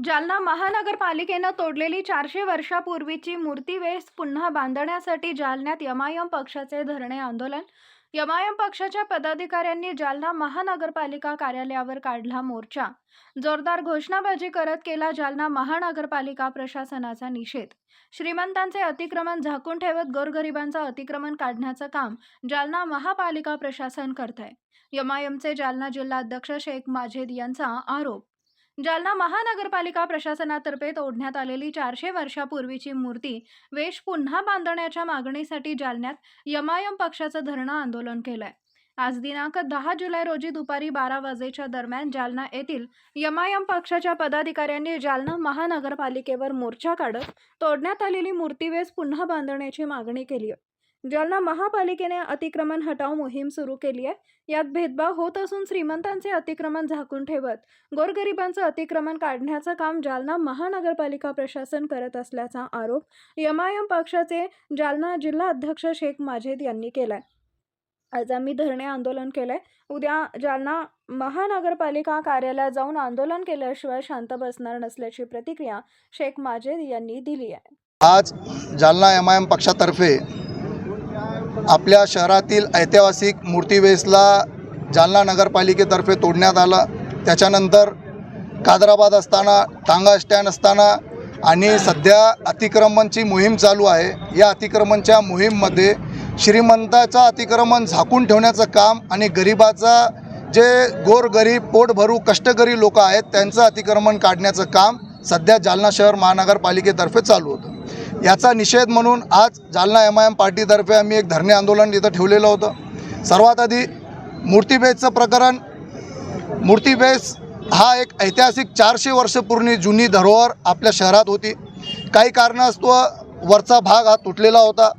जालना महानगरपालिकेनं तोडलेली चारशे वर्षापूर्वीची मूर्तीवेस पुन्हा बांधण्यासाठी जालन्यात यमायम पक्षाचे धरणे आंदोलन. यमायम पक्षाच्या पदाधिकाऱ्यांनी जालना महानगरपालिका कार्यालयावर काढला मोर्चा. जोरदार घोषणाबाजी करत केला जालना महानगरपालिका प्रशासनाचा निषेध. श्रीमंतांचे अतिक्रमण झाकून ठेवत गोरगरिबांचं अतिक्रमण काढण्याचं काम जालना महापालिका प्रशासन करत आहे यमायमचे जालना जिल्हा अध्यक्ष शेख माजेद यांचा आरोप जालना महानगरपालिका प्रशासनातर्फे तोडण्यात आलेली चारशे वर्षापूर्वीची मूर्ती वेश पुन्हा बांधण्याच्या मागणीसाठी जालन्यात यमायम पक्षाचं धरणं आंदोलन केलंय. आज दिनांक दहा जुलै रोजी दुपारी बारा वाजेच्या दरम्यान जालना येथील यमायम पक्षाच्या पदाधिकाऱ्यांनी जालना महानगरपालिकेवर मोर्चा काढत तोडण्यात आलेली मूर्तीवेस पुन्हा बांधण्याची मागणी केली आहे. जालना महापालिकेने अतिक्रमण हटाव मोहीम सुरू केली आहे यात भेदभाव होत असून श्रीमंतांचे अतिक्रमण झाकून ठेवत गोरगरिबांचं अतिक्रमण काढण्याचं काम जालना महानगरपालिका प्रशासन करत असल्याचा आरोप यमायम पक्षाचे जालना जिल्हा अध्यक्ष शेख माजेद यांनी केलाय. आज आम्ही धरणे आंदोलन केलंय उद्या जालना महानगरपालिका कार्यालयात जाऊन आंदोलन केल्याशिवाय शांत बसणार नसल्याची प्रतिक्रिया शेख माजेद यांनी दिली आहे. आज जालना एम आय एम पक्षातर्फे आपल्या शहरातील ऐतिहासिक मूर्तीवेसला जालना नगरपालिकेतर्फे तोडण्यात आलं. त्याच्यानंतर कादराबाद असताना टांगा स्टँड असताना आणि सध्या अतिक्रमणची मोहीम चालू आहे. या अतिक्रमणच्या मोहीममध्ये श्रीमंताचं अतिक्रमण झाकून ठेवण्याचं काम आणि गरिबाचा जे गोरगरीब पोटभरू कष्टकरी लोक आहेत त्यांचं अतिक्रमण काढण्याचं काम सध्या जालना शहर महानगरपालिकेतर्फे चालू होतं. याचा निषेध म्हणून आज जालना एम आय एम पार्टीतर्फे आम्ही एक धरणे आंदोलन इथं ठेवलेलं होतं. सर्वात आधी मूर्तिबेजचं प्रकरण. मूर्तिबेज हा एक ऐतिहासिक चारशे वर्षपूर्वी जुनी धरोहर आपल्या शहरात होती. काही कारणास्तव वरचा भाग हा तुटलेला होता.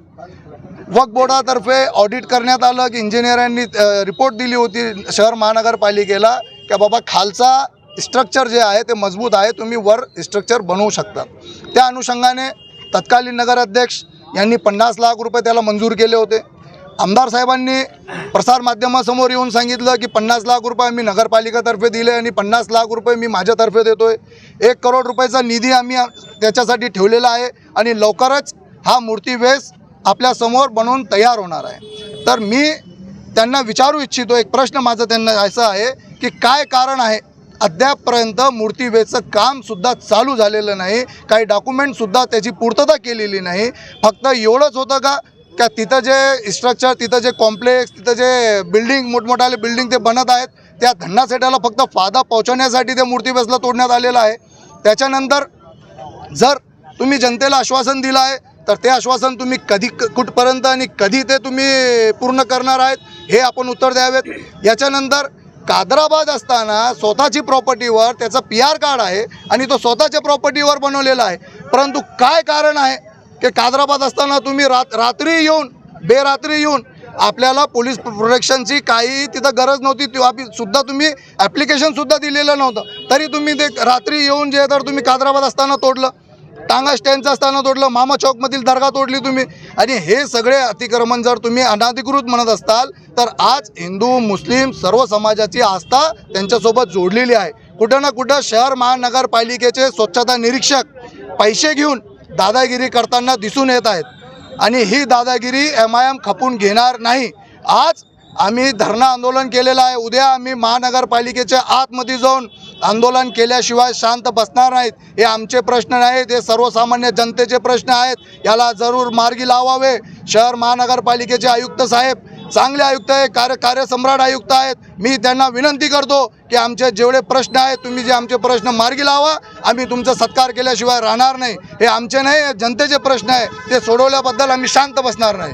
वक्फ बोर्डातर्फे ऑडिट करण्यात आलं की इंजिनियरांनी रिपोर्ट दिली होती शहर महानगरपालिकेला की बाबा खालचा स्ट्रक्चर जे आहे ते मजबूत आहे तुम्ही वर स्ट्रक्चर बनवू शकता. त्या अनुषंगाने तत्कालीन नगराध्यक्ष यांनी पन्नास लाख रुपये त्याला मंजूर केले होते. आमदार साहेबांनी प्रसारमाध्यमासमोर येऊन सांगितलं की पन्नास लाख रुपये आम्ही नगरपालिकेतर्फे दिले आणि पन्नास लाख रुपये मी माझ्यातर्फे देतो आहे एक करोड रुपयाचा निधी आम्ही त्याच्यासाठी ठेवलेला आहे आणि लवकरच हा मूर्तिवेस आपल्यासमोर बनवून तयार होणार आहे. तर मी त्यांना विचारू इच्छितो एक प्रश्न माझा त्यांना असा आहे की काय कारण आहे अद्यापपर्यंत मूर्तिवेचं कामसुद्धा चालू झालेलं नाही. काही डॉक्युमेंटसुद्धा त्याची पूर्तता केलेली नाही. फक्त एवढंच होतं का का तिथं जे स्ट्रक्चर तिथं जे कॉम्प्लेक्स तिथं जे बिल्डिंग मोठमोठाले बिल्डिंग ते बनत आहेत त्या धन्ना सेटाला फक्त फायदा पोहोचवण्यासाठी ते मूर्तिवेसला तोडण्यात आलेलं आहे. त्याच्यानंतर जर तुम्ही जनतेला आश्वासन दिलं आहे तर ते आश्वासन तुम्ही कधी कुठपर्यंत आणि कधी ते तुम्ही पूर्ण करणार आहेत हे आपण उत्तर द्यावेत. याच्यानंतर कादराबाद असताना स्वतःची प्रॉपर्टीवर त्याचा पी आर कार्ड आहे आणि तो स्वतःच्या प्रॉपर्टीवर बनवलेला आहे. परंतु काय कारण आहे? की कादराबाद असताना तुम्ही रात रात्री येऊन बेरात्री येऊन आपल्याला पोलीस प्रोटेक्शनची काही तिथं गरज नव्हती तेव्हा सुद्धा तुम्ही ॲप्लिकेशनसुद्धा दिलेलं नव्हतं. तरी तुम्ही ते रात्री येऊन जे तर तुम्ही कादराबाद असताना तोडलं. टांगा स्टँडचं असताना तोडलं मामा चौकमधील दर्गा तोडली तुम्ही. आणि हे सगळे अतिक्रमण जर तुम्ही अनाधिकृत म्हणत असताल तर आज हिंदू मुस्लिम सर्व समाजाची आस्था त्यांच्यासोबत जोडलेली आहे. कुठं ना कुठं शहर महानगरपालिकेचे स्वच्छता निरीक्षक पैसे घेऊन दादागिरी करताना दिसून येत आहेत. आणि ही दादागिरी एम आय एम खपून घेणार नाही. आज आम्ही धरणं आंदोलन केलेलं आहे. उद्या आम्ही महानगरपालिकेच्या आतमध्ये जाऊन आंदोलन केल्याशिवाय शांत बसणार नाहीत. हे आमचे प्रश्न नाहीत हे सर्वसामान्य जनतेचे प्रश्न आहेत. याला जरूर मार्गी लावावे. शहर महानगरपालिकेचे आयुक्त साहेब चांगले आयुक्त आहे कार्य कार्यसम्राट आयुक्त आहेत. मी त्यांना विनंती करतो की आमचे जेवढे प्रश्न आहेत तुम्ही जे आमचे प्रश्न मार्गी लावा. आम्ही तुमचा सत्कार केल्याशिवाय राहणार नाही. हे आमचे नाही जनतेचे प्रश्न आहे. ते सोडवल्याबद्दल आम्ही शांत बसणार नाही.